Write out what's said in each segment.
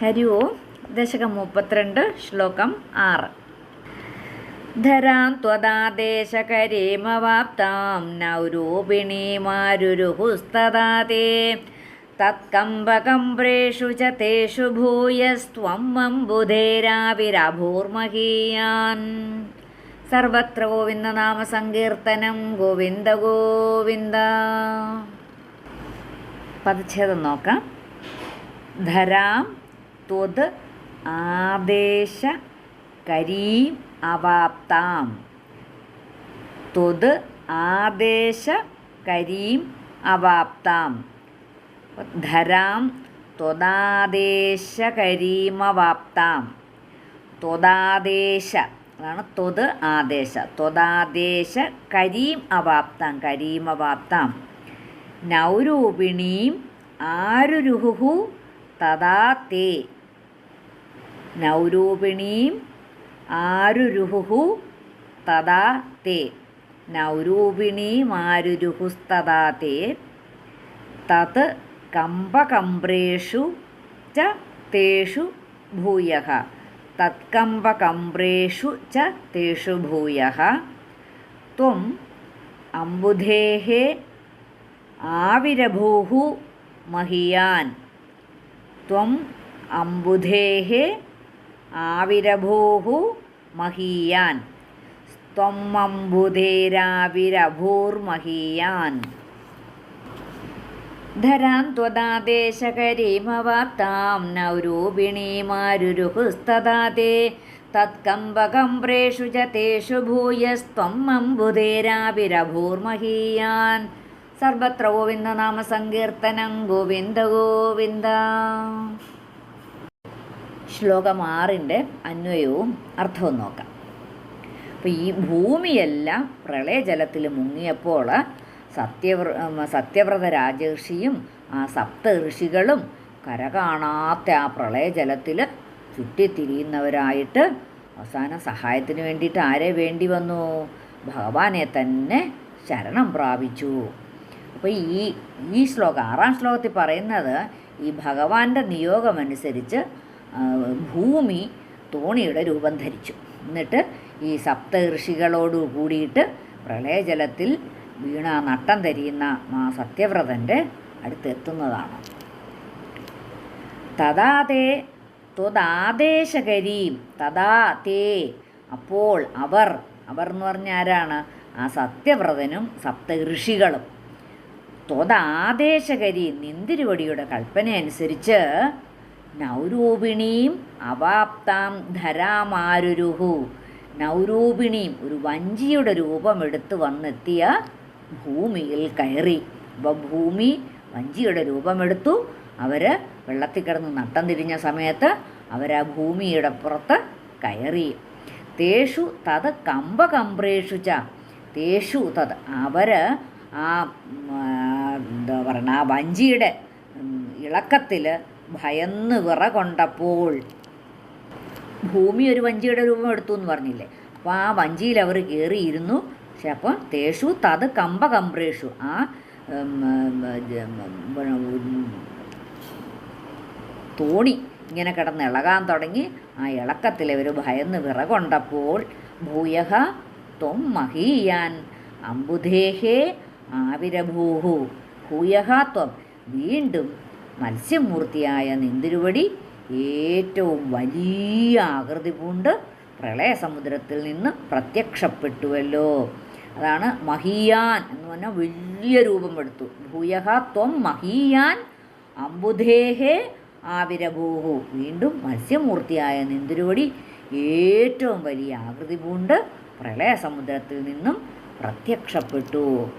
ഹരി ഓം ദശകം മുപ്പത്തിരണ്ട് ശ്ലോകം ആറ്. ധരാം ത്വദാദേശകരേമവാപ്താം നൗരൂപിണീമാരുരുഹുസ്തദാതേ. തത്കമ്പകംബ്രേഷു ച തേഷു ഭൂയസ്ത്വം അംബുധേരാവിരഭൂർമഹീയാൻ സർവത്ര ഗോവിന്ദനാമ സങ്കീർത്തനം ഗോവിന്ദ ഗോവിന്ദ. പദച്ഛേദം നോക്കാം. ധരാം ത്വത് ആദേശ കരീം അവാപ്താം. ത്വത് ആദേശ കരീം അവാപ്താം. ധരാം ത്വദാദേശ കരീമവാപ്താം ത്വദാദേശ അതാണ് ത്വത് ആദേശ ത്വദാദേശ കരീം അവാപ്താം. കരീമവാപ്താം നൗരൂപിണീം ആരുരുഹു തഥാ തേ നൗരൂപിണീം ആരുരുഹു തഥാ തേ. നൗരൂപിണീം ആരുരുഹുസ്തഥാ തേ. തത് കമ്പകമ്പ്രേഷു ച തേഷു ഭൂയ തത്കമ്പകമ്പ്രേഷു ച തേഷു ഭൂയ ത്വം അംബുധേः ആവിരഭൂഹു മഹിയാൻ. ത്വം അംബുധേः ആവിരഭൂः മഹീയാൻ. ത്വം അംബുധേരാവിരഭൂർമഹീയാൻ ധരാം ത്വദാദേശകരീമവാപ്താം നൗരൂപിണീമാരുരുഹുസ്തദാതേ തത്കമ്പകമ്പ്രേഷു ച തേഷു ഭൂയസ്ത്വം അംബുധേരാവിരഭൂർമഹീയാൻ സർവത്ര ഗോവിന്ദനാമസങ്കീർത്തനം ഗോവിന്ദ ഗോവിന്ദ. ശ്ലോകം ആറിന്റെ അന്വയവും അർത്ഥവും നോക്കാം. അപ്പോൾ ഈ ഭൂമിയെല്ലാം പ്രളയജലത്തിൽ മുങ്ങിയപ്പോൾ സത്യവ്ര സത്യവ്രത രാജർഷിയും ആ സപ്ത ഋഷികളും കര കാണാത്ത ആ പ്രളയജലത്തിൽ ചുറ്റിത്തിരിയുന്നവരായിട്ട് അവസാനം സഹായത്തിന് വേണ്ടിയിട്ട് ആരെ വേണ്ടി വന്നു? ഭഗവാനെ തന്നെ ശരണം പ്രാപിച്ചു. അപ്പോൾ ഈ ഈ ശ്ലോകം ആറാം ശ്ലോകത്തിൽ പറയുന്നത് ഈ ഭഗവാന്റെ നിയോഗമനുസരിച്ച് ഭൂമി തോണിയുടെ രൂപം ധരിച്ചു. എന്നിട്ട് ഈ സപ്ത ഋഷികളോട് കൂടിയിട്ട് പ്രളയജലത്തിൽ വീണ നട്ടം തരിയുന്ന ആ സത്യവ്രതന്റെ അടുത്തെത്തുന്നതാണ്. തഥാ തേ ത്വദാദേശകരീം തഥാ തേ അപ്പോൾ അവർ അവർ എന്ന് പറഞ്ഞ ആരാണ്? ആ സത്യവ്രതനും സപ്ത ഋഷികളും ത്വദാദേശകരി നിന്തിരുവടിയുടെ കൽപ്പന അനുസരിച്ച് നൗരൂപിണിയും അവാപ്താം ധരാമാരുരുഹു. നൗരൂപിണിയും ഒരു വഞ്ചിയുടെ രൂപമെടുത്ത് വന്നെത്തിയ ഭൂമിയിൽ കയറി. അപ്പോൾ ഭൂമി വഞ്ചിയുടെ രൂപമെടുത്തു അവർ വെള്ളത്തിൽ കിടന്ന് നട്ടം തിരിഞ്ഞ സമയത്ത് അവർ ആ ഭൂമിയുടെ പുറത്ത് കയറി. തേഷു തത് കമ്പകമ്പ്രേഷു ച തേഷു തത് അവർ ആ, എന്താ പറയണ ആ വഞ്ചിയുടെ ഇളക്കത്തിൽ ഭയന്ന് വിറകൊണ്ടപ്പോൾ. ഭൂമി ഒരു വഞ്ചിയുടെ രൂപം എടുത്തു എന്ന് പറഞ്ഞില്ലേ? അപ്പോൾ ആ വഞ്ചിയിൽ അവർ കയറിയിരുന്നു. പക്ഷെ അപ്പോൾ തേഷു തത് കമ്പ കമ്പ്രേഷു ആ തോണി ഇങ്ങനെ കിടന്ന് ഇളകാൻ തുടങ്ങി. ആ ഇളക്കത്തിൽ അവർ ഭയന്ന് വിറകൊണ്ടപ്പോൾ ഭൂയഹ ത്വം മഹീയാൻ അംബുധേഹേ ആവിരഭൂഹു. ഭൂയഹ ത്വം വീണ്ടും മത്സ്യമൂർത്തിയായ നിന്തിരുവടി ഏറ്റവും വലിയ ആകൃതി പൂണ്ട് പ്രളയസമുദ്രത്തിൽ നിന്ന് പ്രത്യക്ഷപ്പെട്ടുവല്ലോ. അതാണ് മഹിയാൻ എന്ന് പറഞ്ഞാൽ വലിയ രൂപം എടുത്തു. ഭൂയഹ ത്വം മഹീയാൻ അംബുധേഹേ ആവിരഭൂഹു. വീണ്ടും മത്സ്യമൂർത്തിയായ നിന്തിരുവടി ഏറ്റവും വലിയ ആകൃതി പൂണ്ട് പ്രളയസമുദ്രത്തിൽ നിന്നും പ്രത്യക്ഷപ്പെട്ടു.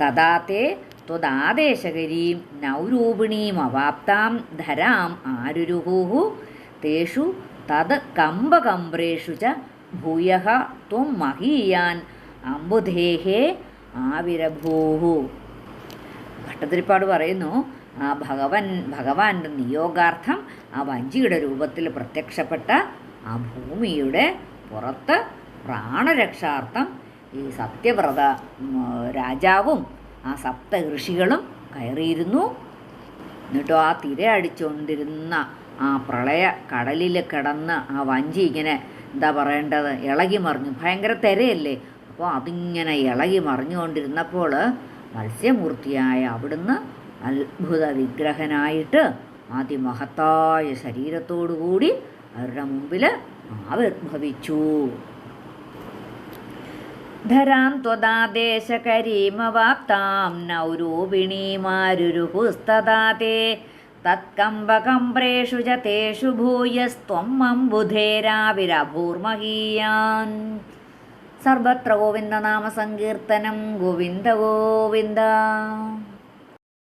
തഥാത്തെ ത്വദാദേശകരീം നൗരൂപിണീം അവാപ്താം ധരാം ആരുരുഹൂഹു. തേഷു തത് കമ്പകമ്പ്രേഷു ച ഭൂയ ത്വം മഹീയാൻ അംബുധേഹേ ആവിരഭൂഹു. ഭട്ടതിരിപ്പാട് പറയുന്നു ആ ഭഗവൻ ഭഗവാന്റെ നിയോഗാർത്ഥം ആ വഞ്ചിയുടെ രൂപത്തിൽ പ്രത്യക്ഷപ്പെട്ട ആ ഭൂമിയുടെ പുറത്ത് പ്രാണരക്ഷാർത്ഥം ഈ സത്യവ്രത രാജാവും ആ സപ്ത ഋഷികളും കയറിയിരുന്നു. എന്നിട്ടോ ആ തിര അടിച്ചുകൊണ്ടിരുന്ന ആ പ്രളയ കടലിൽ കിടന്ന് ആ വഞ്ചി ഇങ്ങനെ എന്താ പറയേണ്ടത്? ഇളകി മറിഞ്ഞു. ഭയങ്കര തിരയല്ലേ? അപ്പോൾ അതിങ്ങനെ ഇളകി മറിഞ്ഞുകൊണ്ടിരുന്നപ്പോൾ മത്സ്യമൂർത്തിയായ അവിടുന്ന് അത്ഭുത വിഗ്രഹനായിട്ട് അതിമഹത്തായ ശരീരത്തോടുകൂടി അവരുടെ മുമ്പിൽ ആവിർഭവിച്ചു. ധരാം ത്വദാദേശകരീമവാപ്താം നൗരൂപിണീമാരുരുഹുസ്തദാതേ തത്കമ്പകമ്പ്രേഷു ച തേഷു ഭൂയസ്ത്വം അംബുധേരാവിരഭൂർമഹീയാൻ സർവത്ര ഗോവിന്ദനാമസങ്കീർത്തനം ഗോവിന്ദ ഗോവിന്ദ.